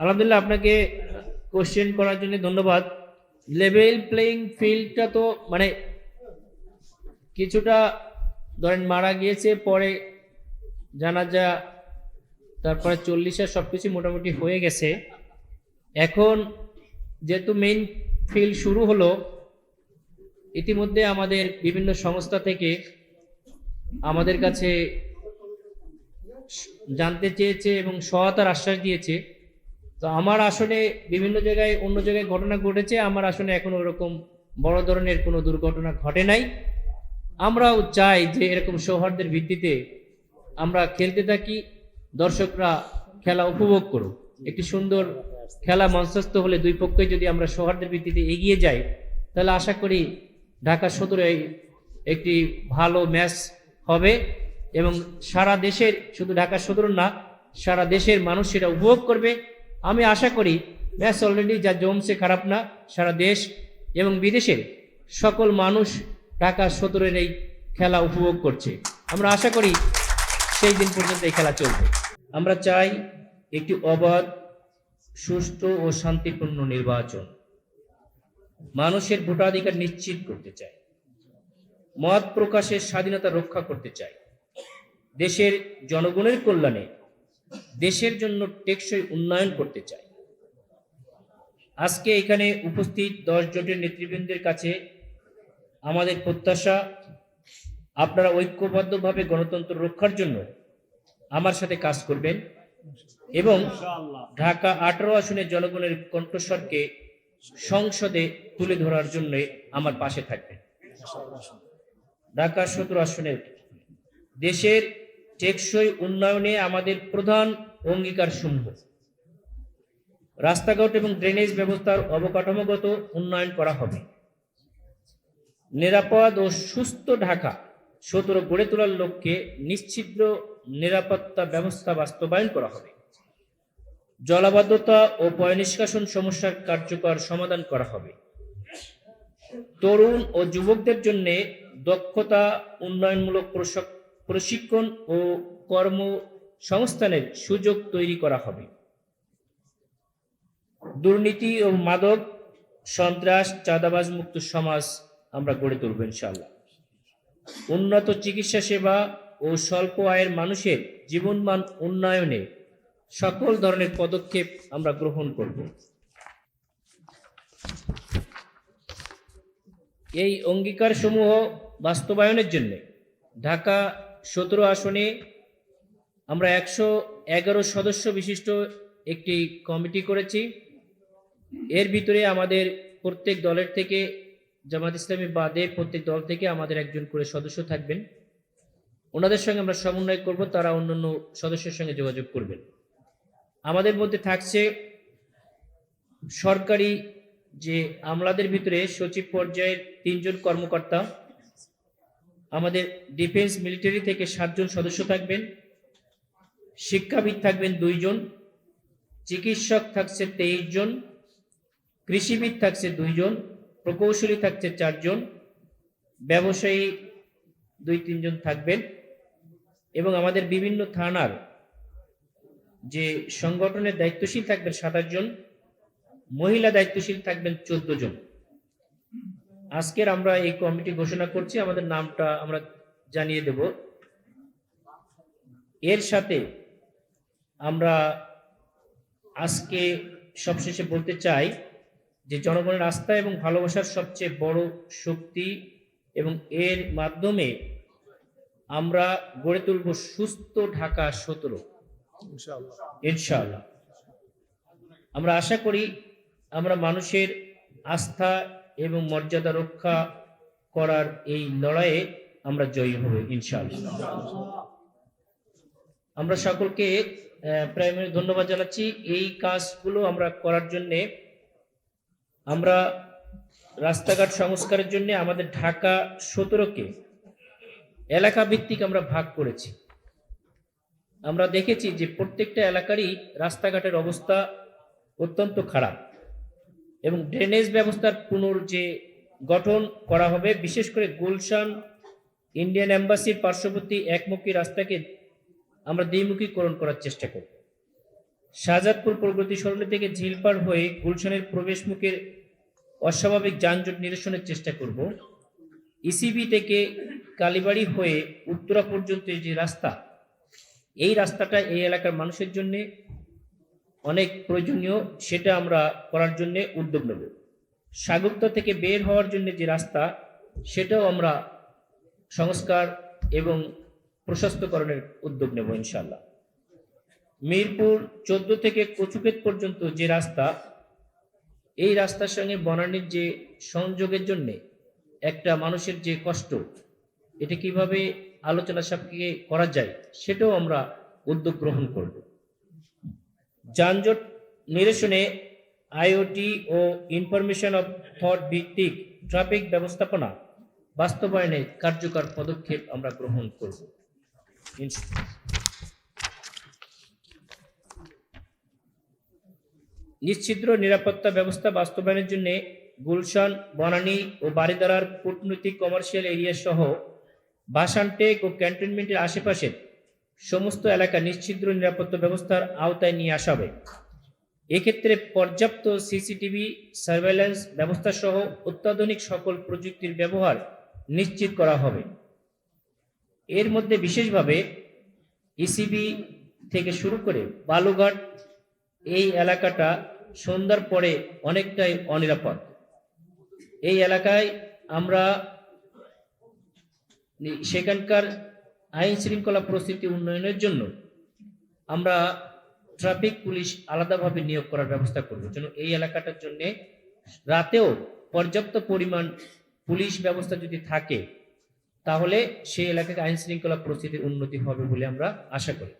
আলহামদুলিল্লাহ, আপনাকে কোশ্চেন করার জন্য ধন্যবাদ। লেভেল প্লেইং ফিল্ডটা তো মানে কিছুটা ধরেন মারা গিয়েছে, পরে জানা জানাজা তারপরে চল্লিশের সব কিছু মোটামুটি হয়ে গেছে। এখন যেহেতু মেইন ফিল্ড শুরু হলো, ইতিমধ্যে আমাদের বিভিন্ন সংস্থা থেকে আমাদের কাছে জানতে চেয়েছে এবং সহায়তার আশ্বাস দিয়েছে। তো আমার আসলে বিভিন্ন জায়গায় অন্য জায়গায় ঘটনা ঘটেছে, আমার আসলে এখন ওরকম বড় ধরনের কোনো দুর্ঘটনা ঘটে নাই। আমরাও চাই যে এরকম সৌহার্দ্যের ভিত্তিতে আমরা খেলতে থাকি, দর্শকরা খেলা উপভোগ করুক। একটি সুন্দর খেলা মঞ্চস্থ হলে দুই পক্ষই যদি আমরা সৌহার্দ্যের ভিত্তিতে এগিয়ে যাই, তাহলে আশা করি ঢাকা সদরে একটি ভালো ম্যাচ হবে এবং সারা দেশের, শুধু ঢাকা সদর না, সারা দেশের মানুষ সেটা উপভোগ করবে। আমি আশা করি ম্যাচ অলরেডি যা জমছে খারাপ না, সারা দেশ এবং বিদেশের সকল মানুষ ঢাকা সদরের এই খেলা উপভোগ করছে। আমরা আশা করি সেই দিন পর্যন্ত এই খেলা চলবে। আমরা চাই একটি অবাধ, সুষ্ঠু ও শান্তিপূর্ণ নির্বাচন। মানুষের ভোটাধিকার নিশ্চিত করতে চাই। মত প্রকাশের স্বাধীনতা রক্ষা করতে চাই। দেশের জনগণের কল্যাণে দেশের জন্য টেকসই উন্নয়ন করতে চাই। আজকে এখানে উপস্থিত দশ জোটের নেতৃবৃন্দের কাছে আমাদের প্রত্যাশা, আপনারা ঐক্যবদ্ধভাবে গণতন্ত্র রক্ষার জন্য আমার সাথে কাজ করবেন এবং ঢাকা আঠারো আসনের জনগণের কণ্ঠস্বরকে সংসদে তুলে ধরার জন্য আমার পাশে থাকবেন। ঢাকা সতেরো আসনের দেশের টেকসই উন্নয়নে আমাদের প্রধান অঙ্গীকার সমূহ রাস্তাঘাট এবং ড্রেনেজ ব্যবস্থার অবকাঠামোগত উন্নয়ন করা হবে। নিরাপদ ও সুস্থ ঢাকা সতেরো গড়ে তোলার লক্ষ্যে নিশ্চিদ্র নিরাপত্তা ব্যবস্থা বাস্তবায়ন করা হবে। জলাবদ্ধতা ও পয়নিষ্কাশন সমস্যার কার্যকর সমাধান করা হবে। তরুণ ও যুবকদের জন্য দক্ষতা উন্নয়নমূলক প্রশক- প্রশিক্ষণ ও কর্ম সংস্থানের সুযোগ তৈরি করা হবে। দুর্নীতি ও মাদক সন্ত্রাস, চাঁদাবাজ মুক্ত সমাজ আমরা গড়ে তুলব ইনশাল্লাহ উন্নত চিকিৎসা সেবা ও স্বল্প আয়ের মানুষের জীবনমান উন্নয়নে সকল ধরনের পদক্ষেপ আমরা গ্রহণ করব। এই অঙ্গীকার সমূহ বাস্তবায়নের জন্য ঢাকা সতেরো আসনে আমরা একশো এগারো সদস্য বিশিষ্ট একটি কমিটি করেছি। এর ভিতরে আমাদের প্রত্যেক দলের থেকে জামাত ইসলামী বাদে প্রত্যেক দল থেকে আমাদের একজন করে সদস্য থাকবেন। ওনাদের সঙ্গে আমরা সমন্বয় করব, তারা অন্যান্য সদস্যের সঙ্গে যোগাযোগ করবেন। আমাদের মধ্যে থাকছে সরকারি যে আমলাদের ভিতরে সচিব পর্যায়ের তিনজন কর্মকর্তা। আমাদের ডিফেন্স মিলিটারি থেকে সাতজন সদস্য থাকবেন, শিক্ষাবিদ থাকবেন দুইজন, চিকিৎসক থাকছে তেইশ জন কৃষিবিদ থাকছে দুইজন, প্রকৌশলী থাকছে চারজন, ব্যবসায়ী দুই তিনজন থাকবেন এবং আমাদের বিভিন্ন থানার যে সংগঠনের দায়িত্বশীল থাকবেন সাতাশ জন মহিলা দায়িত্বশীল থাকবেন চোদ্দ জন আজকের আমরা এই কমিটি ঘোষণা করছি আমাদের নামটা আমরা জানিয়ে দেব। এর সাথে আমরা আজকে সবশেষে বলতে চাই যে জনগণের আস্থা এবং ভালোবাসার সবচেয়ে বড় শক্তি এবং এর মাধ্যমে আমরা গড়ে তুলব সুস্থ ঢাকা সতেরো। ইনশাআল্লাহ। আমরা আশা করি আমরা মানুষের আস্থা এবং মর্যাদা রক্ষা করার এই লড়াইয়ে আমরা জয়ী হব, ইনশাআল্লাহ। আমরা সকলকে প্রাইমারি ধন্যবাদ জানাচ্ছি। এই কাজগুলো আমরা করার জন্যে, আমরা রাস্তাঘাট সংস্কারের জন্য আমাদের ঢাকা সতেরোকে এলাকা ভিত্তিক আমরা ভাগ করেছি। আমরা দেখেছি যে প্রত্যেকটা এলাকারই রাস্তাঘাটের অবস্থা অত্যন্ত খারাপ। এবং ড্রেনেজ ব্যবস্থার পুনর যে গঠন করা হবে, বিশেষ করে গুলশান ইন্ডিয়ান এম্বাসির পার্শ্ববর্তী একমুখী রাস্তাকে আমরা দ্বিমুখীকরণ করার চেষ্টা করব। শাহজাদপুর প্রগতি সরণি থেকে ঝিলপাড় হয়ে গুলশানের প্রবেশ মুখের অস্বাভাবিক যানজট নিরসনের চেষ্টা করব। ইসিবি থেকে কালীবাড়ি হয়ে উত্তরা পর্যন্ত যে রাস্তা, এই রাস্তাটা এই এলাকার মানুষের জন্য অনেক প্রয়োজনীয়, সেটা আমরা করার জন্য উদ্যোগ নেব। সাগরতা থেকে বের হওয়ার জন্য যে রাস্তা, সেটাও আমরা সংস্কার এবং প্রশস্তকরণের উদ্যোগ নেব ইনশাল্লাহ মিরপুর চোদ্দ থেকে কচুক্ষেত পর্যন্ত যে রাস্তা, এই রাস্তার সঙ্গে বনানীর যে সংযোগের জন্য একটা মানুষের যে কষ্ট, এটা কীভাবে আলোচনা সাপেক্ষে করা যায়, সেটাও আমরা উদ্যোগ গ্রহণ করব। যানজট নিরসনে আইওটি ও ইনফরমেশন অফ থট ভিত্তিক ট্রাফিক ব্যবস্থাপনা বাস্তবায়নে কার্যকর পদক্ষেপ আমরা গ্রহণ করব। নিশ্ছিদ্র নিরাপত্তা ব্যবস্থা বাস্তবায়নের জন্য গুলশান, বনানী ও বারিদারার কূটনৈতিক, কমার্শিয়াল এরিয়া সহ বাসানটেক ও ক্যান্টনমেন্টের আশেপাশের সমস্ত এলাকা নিশ্ছিদ্র নিরাপত্তা ব্যবস্থার আওতায় নিয়ে আসা হবে। এক্ষেত্রে পর্যাপ্ত সিসিটিভি, সার্ভেলেন্স ব্যবস্থা সহ অত্যাধুনিক সকল প্রযুক্তির ব্যবহার নিশ্চিত করা হবে। এর মধ্যে বিশেষভাবে ইসিবি থেকে শুরু করে বালুঘাট এই এলাকাটা সন্ধ্যার পরে অনেকটাই অনিরাপদ। এই এলাকায় আমরা সেখানকার আইন শৃঙ্খলা পরিস্থিতি উন্নয়নের জন্য আমরা ট্রাফিক পুলিশ আলাদাভাবে নিয়োগ করার ব্যবস্থা করব। যেন এই এলাকাটার জন্য রাতেও পর্যাপ্ত পরিমাণ পুলিশ ব্যবস্থা যদি থাকে, তাহলে সেই এলাকাকে আইন শৃঙ্খলা পরিস্থিতির উন্নতি হবে বলে আমরা আশা করি।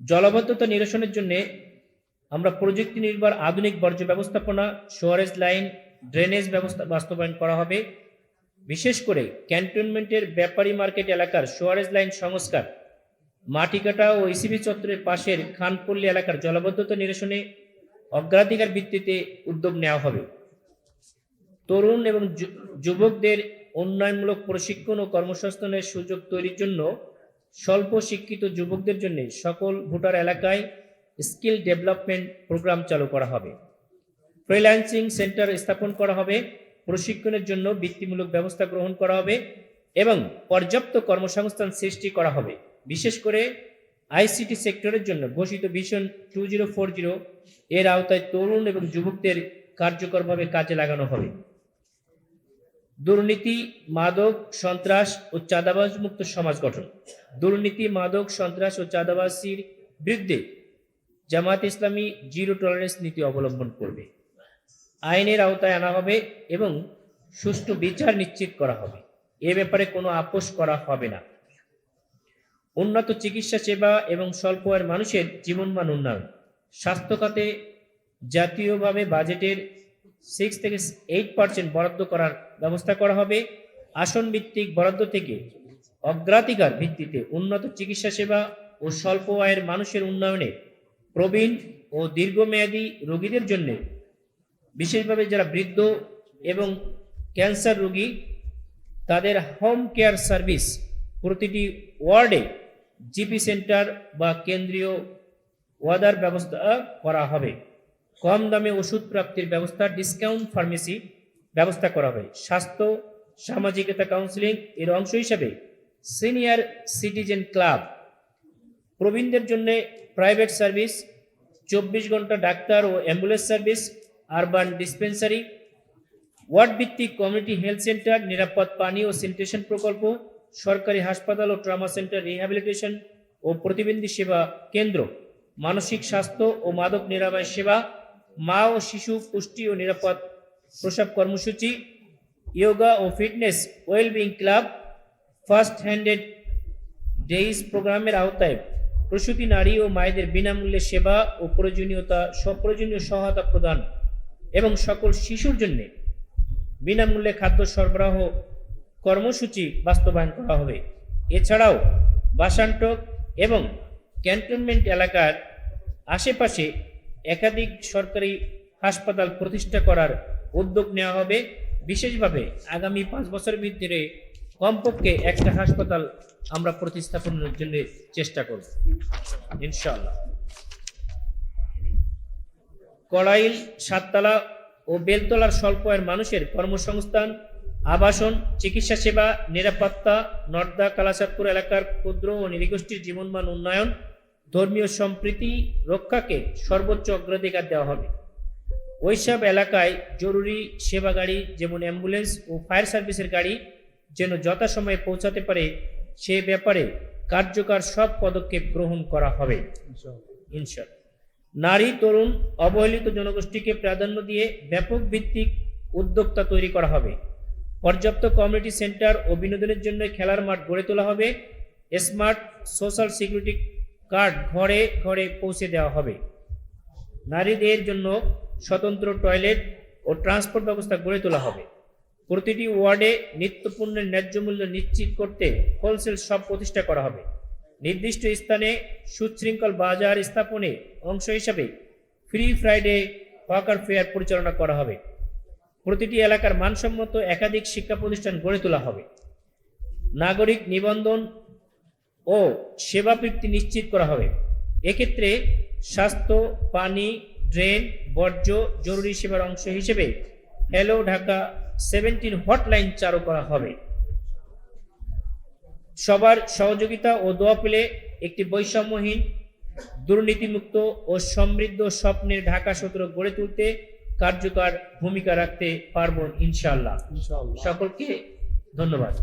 জলবদ্ধতা নিরসনের জন্য আমরা প্রযুক্তি নির্ভর আধুনিক বর্জ্য ব্যবস্থাপনা, সোয়ারেজ লাইন, ড্রেনেজ ব্যবস্থা বাস্তবায়ন করা হবে। বিশেষ করে ক্যান্টনমেন্টের ব্যাপারী মার্কেট এলাকার সোয়ারেজ লাইন সংস্কার, মাটিকাটা ও ইসিবি চত্বরের পাশের খানপল্লী এলাকার জলবদ্ধতা নিরসনে অগ্রাধিকার ভিত্তিতে উদ্যোগ নেওয়া হবে। তরুণ এবং যুবকদের উন্নয়নমূলক প্রশিক্ষণ ও কর্মসংস্থানের সুযোগ তৈরির জন্য স্বল্প শিক্ষিত যুবকদের জন্য সকল ভোটার এলাকায় স্কিল ডেভেলপমেন্ট প্রোগ্রাম চালু করা হবে। ফ্রিল্যান্সিং সেন্টার স্থাপন করা হবে। প্রশিক্ষণের জন্য বৃত্তিমূলক ব্যবস্থা গ্রহণ করা হবে এবং পর্যাপ্ত কর্মসংস্থান সৃষ্টি করা হবে। বিশেষ করে আইসিটি সেক্টরের জন্য ঘোষিত vision two zero four zero এর আওতায় তরুণ এবং যুবকদের কার্যকরভাবে কাজে লাগানো হবে। দুর্নীতি, মাদক, সন্ত্রাস ও চাঁদাবাজ মুক্ত সমাজ গঠন। দুর্নীতি, মাদক, সন্ত্রাস ও চাঁদাবাজির বিরুদ্ধে জামাত ইসলামী জিরো টলারেন্স নীতি অবলম্বন করবে। আইনের আওতায় আনা হবে এবং সুষ্ঠু বিচার নিশ্চিত করা হবে। এ ব্যাপারে কোনো আপোষ করা হবে না। উন্নত চিকিৎসা সেবা এবং স্বল্প আয়ের মানুষের জীবনমান উন্নয়ন। স্বাস্থ্য খাতে জাতীয়ভাবে বাজেটের সিক্স থেকে এইট পার্সেন্ট বরাদ্দ করার ব্যবস্থা করা হবে। আসন ভিত্তিক বরাদ্দ থেকে অগ্রাধিকার ভিত্তিতে উন্নত চিকিৎসা সেবা ও স্বল্প আয়ের মানুষের উন্নয়নে প্রবীণ ও দীর্ঘমেয়াদী রোগীদের জন্য বিশেষভাবে যারা বৃদ্ধ এবং ক্যান্সার রোগী, তাদের হোম কেয়ার সার্ভিস প্রতিটি ওয়ার্ডে জিপি সেন্টার বা কেন্দ্রীয় ওয়াদার ব্যবস্থা করা হবে। কম দামে ওষুধ প্রাপ্তির ব্যবস্থা ডিসকাউন্ট ফার্মেসি ব্যবস্থা করা হবে। স্বাস্থ্য, সামাজিকতা কাউন্সিলিং এর অংশ হিসাবে সিনিয়র সিটিজেন ক্লাব প্রবীণদের জন্য প্রাইভেট সার্ভিস চব্বিশ ঘণ্টা ডাক্তার ও ambulance service urban dispensary ward ভিত্তিক কমিউনিটি হেলথ সেন্টার নিরাপদ পানি ও স্যানিটেশন প্রকল্প সরকারি হাসপাতাল ও ট্রমা সেন্টার রিহ্যাবিলিটেশন ও প্রতিবন্ধী সেবা কেন্দ্র মানসিক স্বাস্থ্য ও মাদক নিরাময় সেবা মা ও শিশু পুষ্টি ও নিরাপদ প্রসব কর্মসূচি ইয়োগা ও fitness wellbeing club first handed days প্রোগ্রামের আওতায় প্রসূতি নারী ও মায়েদের বিনামূল্যে সেবা ও প্রয়োজনীয়তা প্রয়োজনীয় সহায়তা প্রদান এবং সকল শিশুর জন্য বিনামূল্যে খাদ্য সরবরাহ কর্মসূচি বাস্তবায়ন করা হবে। এছাড়াও বাসান্টক এবং ক্যান্টনমেন্ট এলাকার আশেপাশে একাধিক সরকারি হাসপাতাল প্রতিষ্ঠা করার উদ্যোগ নেওয়া হবে। বিশেষভাবে আগামী পাঁচ বছরের ভিতরে কমপক্ষে একটা হাসপাতাল আমরা প্রতিস্থাপনের জন্য চেষ্টা করব। ইনশাআল্লাহ। কড়াইল সাততলা ও বেলতলার স্বল্প আয়ের মানুষের কর্মসংস্থান আবাসন চিকিৎসা সেবা নিরাপত্তা নর্দা কালাচাঁদপুর এলাকার ক্ষুদ্র ও নিরীগোষ্ঠীর জীবনমান উন্নয়ন ধর্মীয় সম্প্রীতি রক্ষাকে সর্বোচ্চ অগ্রাধিকার দেওয়া হবে। ওইসব এলাকায় জরুরি সেবা গাড়ি যেমন অ্যাম্বুলেন্স ও ফায়ার সার্ভিসের গাড়ি যেন যথাসময়ে পৌঁছাতে পারে সে ব্যাপারে কার্যকর সব পদক্ষেপ গ্রহণ করা হবে। ইনশাল্লাহ নারী, তরুণ, অবহেলিত জনগোষ্ঠীকে প্রাধান্য দিয়ে ব্যাপক ভিত্তিক উদ্যোক্তা তৈরি করা হবে। পর্যাপ্ত কমিউনিটি সেন্টার ও বিনোদনের জন্য খেলার মাঠ গড়ে তোলা হবে। স্মার্ট সোশ্যাল সিকিউরিটি কার্ড ঘরে ঘরে পৌঁছে দেওয়া হবে। নারীদের জন্য স্বতন্ত্র টয়লেট ও ট্রান্সপোর্ট ব্যবস্থা গড়ে তোলা হবে। প্রতিটি ওয়ার্ডে নিত্যপণ্যের ন্যায্য মূল্য নিশ্চিত করতে হোলসেল শপ প্রতিষ্ঠা করা হবে। নির্দিষ্ট স্থানে সুশৃঙ্খল বাজার স্থাপনে অংশ হিসাবে ফ্রি ফ্রাইডে ওয়াকার ফেয়ার পরিচালনা করা হবে। প্রতিটি এলাকার মানসম্মত একাধিক শিক্ষা প্রতিষ্ঠান গড়ে তোলা হবে। নাগরিক নিবন্ধন ও সেবা বৃত্তি নিশ্চিত করা হবে। এক্ষেত্রে স্বাস্থ্য, পানি, ড্রেন, বর্জ্য, জরুরি সেবার অংশ হিসেবে হ্যালো ঢাকা সেভেন্টিন হটলাইন চালু করা হবে। সবার সহযোগিতা ও দোয়া পেলে একটি বৈষম্যহীন দুর্নীতিমুক্ত ও সমৃদ্ধ স্বপ্নের ঢাকা সূত্র গড়ে তুলতে কার্যকর ভূমিকা রাখতে পারব ইনশাআল্লাহ। ইনশাআল্লাহ। সকলকে ধন্যবাদ।